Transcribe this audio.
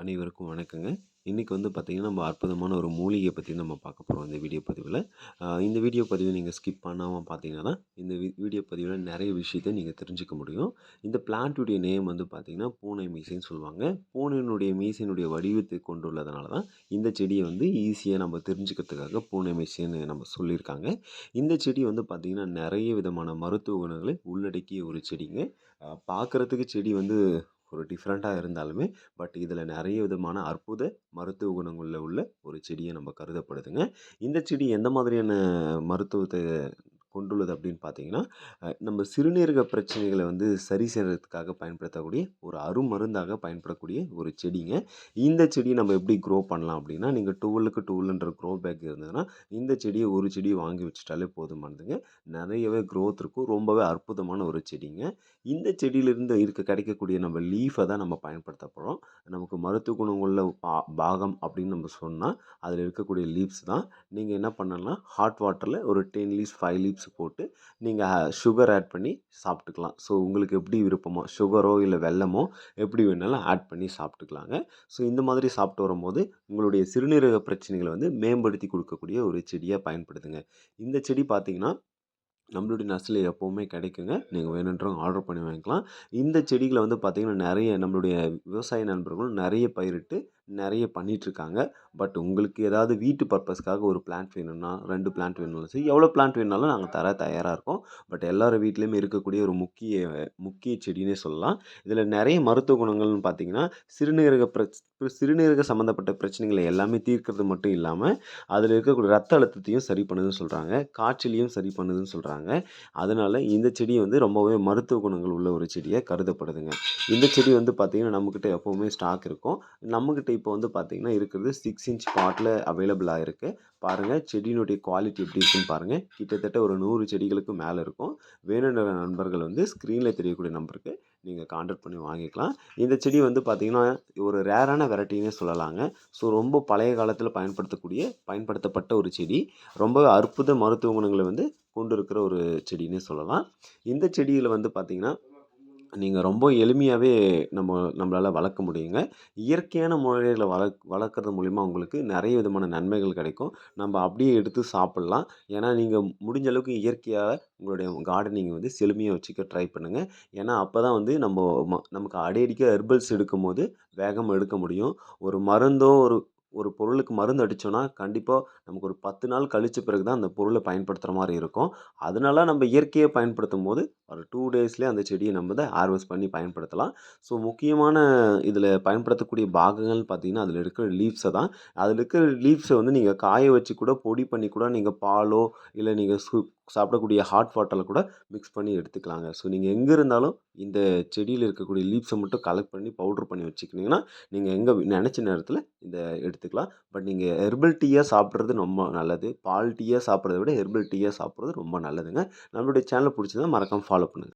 அனைவருக்கும் வணக்கங்க. இன்றைக்கி வந்து பார்த்திங்கன்னா நம்ம அற்புதமான ஒரு மூலிகை பற்றி நம்ம பார்க்க போகிறோம் இந்த வீடியோ பதிவில் இந்த வீடியோ பதிவை நீங்கள் ஸ்கிப் பண்ணாமல் பார்த்தீங்கன்னா தான், இந்த வி வீடியோ பதிவில் நிறைய விஷயத்தை நீங்கள் தெரிஞ்சுக்க முடியும். இந்த பிளான்ட்டுடைய நேம் வந்து பார்த்திங்கன்னா பூனை மீசைன்னு சொல்லுவாங்க. பூனையினுடைய மீசையினுடைய வடிவத்தை கொண்டுள்ளதுனால தான், இந்த செடியை வந்து ஈஸியாக நம்ம தெரிஞ்சுக்கிறதுக்காக பூனை மீசைன்னு நம்ம சொல்லியிருக்காங்க. இந்த செடி வந்து பார்த்தீங்கன்னா, நிறைய விதமான மருத்துவ குணங்களை உள்ளடக்கிய ஒரு செடிங்க. பார்க்குறதுக்கு செடி வந்து ஒரு டிஃப்ரெண்ட்டாக இருந்தாலுமே, பட் இதில் நிறைய விதமான அற்புத மருத்துவ குணங்களில் உள்ள ஒரு செடியை நம்ம கருதப்படுதுங்க. இந்த செடி எந்த மாதிரியான மருத்துவத்தை கொண்டுள்ளது அப்படின்னு பார்த்தீங்கன்னா, நம்ம சிறுநீரக பிரச்சனைகளை வந்து சரி செய்கிறதுக்காக பயன்படுத்தக்கூடிய ஒரு அருமருந்தாக பயன்படக்கூடிய ஒரு செடிங்க. இந்த செடியை நம்ம எப்படி க்ரோ பண்ணலாம் அப்படின்னா, நீங்க 12க்கு 12ன்ற க்ரோ பேக் இருந்ததுன்னா, இந்த செடியை ஒரு செடி வாங்கி வச்சுட்டாலே போதுமானதுங்க. நிறையவே க்ரோத் இருக்கும். ரொம்பவே அற்புதமான ஒரு செடிங்க. இந்த செடியிலிருந்து இருக்க கிடைக்கக்கூடிய நம்ம லீஃபை தான் நம்ம பயன்படுத்த போகிறோம் நமக்கு மருத்துவ குணமுள்ள பா பாகம் அப்படின்னு நம்ம சொன்னால் அதில் இருக்கக்கூடிய லீவ்ஸ் தான். நீங்கள் என்ன பண்ணலாம், ஹாட் வாட்டரில் ஒரு 10 லீவ்ஸ், ஃபைவ் லீவ்ஸ் போட்டு நீங்கள் சுகர் ஆட் பண்ணி சாப்பிட்டுக்கலாம். ஸோ உங்களுக்கு எப்படி விருப்பமோ, சுகரோ இல்லை வெல்லமோ எப்படி வேணாலும் ஆட் பண்ணி சாப்பிட்டுக்கலாங்க. ஸோ இந்த மாதிரி சாப்பிட்டு வரும்போது, உங்களுடைய சிறுநீரக பிரச்சனைகளை வந்து மேம்படுத்தி கொடுக்கக்கூடிய ஒரு செடியாக பயன்படுத்துங்க இந்த செடி பார்த்திங்கன்னா நம்மளுடைய நர்சரில எப்போவுமே கிடைக்குங்க. நீங்கள் வேணுன்றவங்க ஆர்டர் பண்ணி வாங்கிக்கலாம். இந்த செடிகளை வந்து பார்த்திங்கன்னா நிறைய நம்மளுடைய விவசாய நண்பர்களும் நிறைய பயிரிட்டு, நிறைய பண்ணிகிட்ருக்காங்க பட் உங்களுக்கு ஏதாவது வீட்டு பர்பஸ்க்காக ஒரு பிளான்ட் வேணும்னா, ரெண்டு பிளான்ட் வேணும்னாலும் சரி, எவ்வளோ பிளான்ட் வேணும்னாலும் நாங்கள் தர தயாராக இருக்கோம். பட் எல்லார் வீட்லேயுமே இருக்கக்கூடிய ஒரு முக்கிய முக்கிய செடின்னே சொல்லலாம். இதில் நிறைய மருத்துவ குணங்கள்னு பார்த்தீங்கன்னா, சிறுநீரக பிரச் சிறுநீரக சம்மந்தப்பட்ட பிரச்சனைகளை எல்லாமே தீர்க்கிறது மட்டும் இல்லாமல் அதில் இருக்கக்கூடிய ரத்த அழுத்தத்தையும் சரி பண்ணுதுன்னு சொல்கிறாங்க காய்ச்சலையும் சரி பண்ணுதுன்னு சொல்கிறாங்க அதனால் இந்த செடி வந்து ரொம்பவே மருத்துவ குணங்கள் உள்ள ஒரு செடியாக கருதப்படுதுங்க. இந்த செடி வந்து பார்த்திங்கன்னா நம்மக்கிட்ட எப்போவுமே ஸ்டாக் இருக்கும். நம்மக்கிட்ட இப்போ வந்து பார்த்தீங்கன்னா, இருக்கிறது சிக்ஸ் இன்ச் பாட்டில் அவைலபிளாக இருக்குது பாருங்கள் செடியினுடைய குவாலிட்டி எப்படி இருக்குன்னு பாருங்கள் கிட்டத்தட்ட ஒரு நூறு செடிகளுக்கு மேலே இருக்கும். வேணுன்ற நண்பர்கள் வந்து ஸ்க்ரீனில் தெரியக்கூடிய நம்பருக்கு நீங்கள் கான்டாக்ட் பண்ணி வாங்கிக்கலாம். இந்த செடி வந்து பார்த்திங்கன்னா ஒரு ரேரான வெரைட்டினே சொல்லலாங்க. ஸோ ரொம்ப பழைய காலத்தில் பயன்படுத்தக்கூடிய பயன்படுத்தப்பட்ட ஒரு செடி. ரொம்ப அற்புத மருத்துவ குணங்களை வந்து கொண்டு இருக்கிற ஒரு செடின்னே சொல்லலாம். இந்த செடியில் வந்து பார்த்திங்கன்னா நீங்கள் ரொம்ப எளிமையாகவே நம்ம நம்மளால் வளர்க்க முடியுங்க. இயற்கையான முறையில் வளர்க் வளர்க்குறது மூலிமா உங்களுக்கு நிறைய விதமான நன்மைகள் கிடைக்கும். நம்ம அப்படியே எடுத்து சாப்பிட்லாம் ஏன்னா, நீங்கள் முடிஞ்ச அளவுக்கு இயற்கையாக உங்களுடைய கார்டனிங் வந்து செழுமையாக வச்சுக்க ட்ரை பண்ணுங்கள் ஏன்னா, அப்பதான் வந்து நம்ம ம நமக்கு அடிக்கடிக்கு ஹெர்பல்ஸ் எடுக்கும்போது வேகமாக எடுக்க முடியும். ஒரு மருந்தோ, ஒரு ஒரு பொருளுக்கு மருந்து அடித்தோன்னா கண்டிப்பாக நமக்கு ஒரு 10 நாள் கழிச்ச பிறகு தான் அந்த பொருளை பயன்படுத்துகிற மாதிரி இருக்கும். அதனால நம்ம இயற்கையா பயன்படுத்தும்போது, ஒரு டூ டேஸ்லேயே அந்த செடியை நம்ம வந்து ஹார்வெஸ்ட் பண்ணி பயன்படுத்தலாம். ஸோ முக்கியமான இதில் பயன்படுத்தக்கூடிய பாகங்கள்னு பார்த்தீங்கன்னா, அதில் இருக்கிற லீவ்ஸை தான். அதில் இருக்கிற லீவ்ஸை வந்து நீங்கள் காய வச்சு கூட பொடி பண்ணி கூட நீங்கள் பாலோ, இல்லை நீங்கள் சு சாப்பிடக்கூடிய ஹாட் வாட்டரில் கூட மிக்ஸ் பண்ணி எடுத்துக்கலாங்க. ஸோ நீங்கள் எங்கே இருந்தாலும் இந்த செடியில் இருக்கக்கூடிய லீவ்ஸை மட்டும் கலெக்ட் பண்ணி பவுடர் பண்ணி வச்சுக்கிட்டிங்கன்னா நீங்கள் எங்கே நினச்ச நேரத்தில் இந்த எடுத்துக்கலாம். பட் நீங்கள் ஹெர்பல் டீயாக சாப்பிட்றது ரொம்ப நல்லது. பால் டீயாக சாப்பிட்றத விட ஹெர்பல் டீயாக சாப்பிட்றது ரொம்ப நல்லதுங்க. நம்மளுடைய சேனல புடிச்சதா மறக்காம ஃபாலோ பண்ணுங்கள்